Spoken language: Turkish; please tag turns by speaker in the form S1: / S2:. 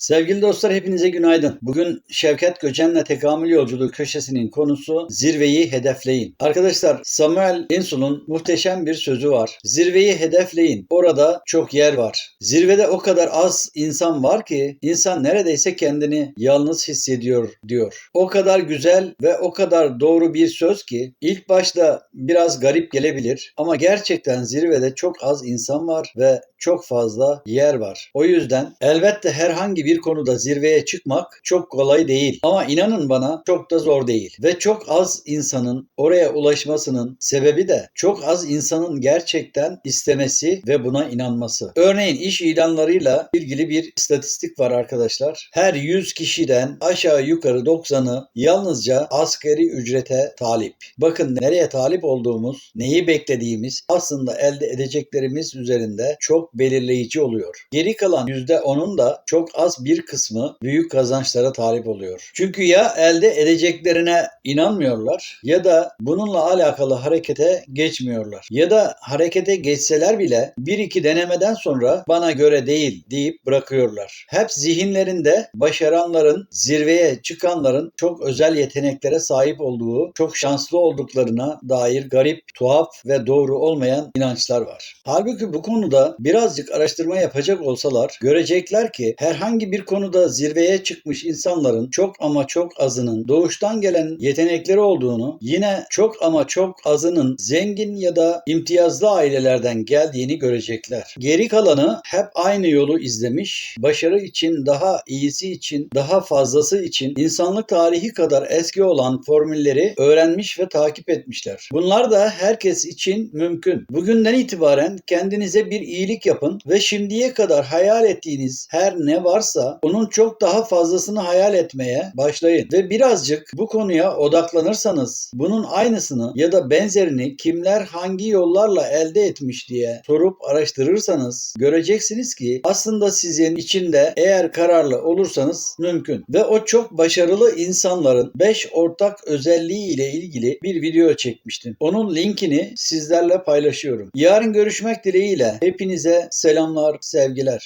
S1: Sevgili dostlar hepinize günaydın. Bugün Şevket Göçen'le tekamül yolculuğu köşesinin konusu zirveyi hedefleyin. Arkadaşlar Samuel Insull'un muhteşem bir sözü var. Zirveyi hedefleyin. Orada çok yer var. Zirvede o kadar az insan var ki insan neredeyse kendini yalnız hissediyor diyor. O kadar güzel ve o kadar doğru bir söz ki ilk başta biraz garip gelebilir ama gerçekten zirvede çok az insan var ve çok fazla yer var. O yüzden elbette herhangi bir konuda zirveye çıkmak çok kolay değil. Ama inanın bana çok da zor değil. Ve çok az insanın oraya ulaşmasının sebebi de çok az insanın gerçekten istemesi ve buna inanması. Örneğin iş ilanlarıyla ilgili bir istatistik var arkadaşlar. Her 100 kişiden aşağı yukarı 90'ı yalnızca asgari ücrete talip. Bakın nereye talip olduğumuz, neyi beklediğimiz aslında elde edeceklerimiz üzerinde çok belirleyici oluyor. Geri kalan %10'un da çok az bir kısmı büyük kazançlara talip oluyor. Çünkü ya elde edeceklerine inanmıyorlar ya da bununla alakalı harekete geçmiyorlar. Ya da harekete geçseler bile bir iki denemeden sonra bana göre değil deyip bırakıyorlar. Hep zihinlerinde başaranların, zirveye çıkanların çok özel yeteneklere sahip olduğu, çok şanslı olduklarına dair garip, tuhaf ve doğru olmayan inançlar var. Halbuki bu konuda birazcık araştırma yapacak olsalar görecekler ki herhangi bir konuda zirveye çıkmış insanların çok ama çok azının doğuştan gelen yetenekleri olduğunu, yine çok ama çok azının zengin ya da imtiyazlı ailelerden geldiğini görecekler. Geri kalanı hep aynı yolu izlemiş, başarı için, daha iyisi için, daha fazlası için insanlık tarihi kadar eski olan formülleri öğrenmiş ve takip etmişler. Bunlar da herkes için mümkün. Bugünden itibaren kendinize bir iyilik yapın ve şimdiye kadar hayal ettiğiniz her ne varsa onun çok daha fazlasını hayal etmeye başlayın ve birazcık bu konuya odaklanırsanız bunun aynısını ya da benzerini kimler hangi yollarla elde etmiş diye sorup araştırırsanız göreceksiniz ki aslında sizin içinde eğer kararlı olursanız mümkün ve o çok başarılı insanların 5 ortak özelliği ile ilgili bir video çekmiştim. Onun linkini sizlerle paylaşıyorum. Yarın görüşmek dileğiyle hepinize selamlar, sevgiler.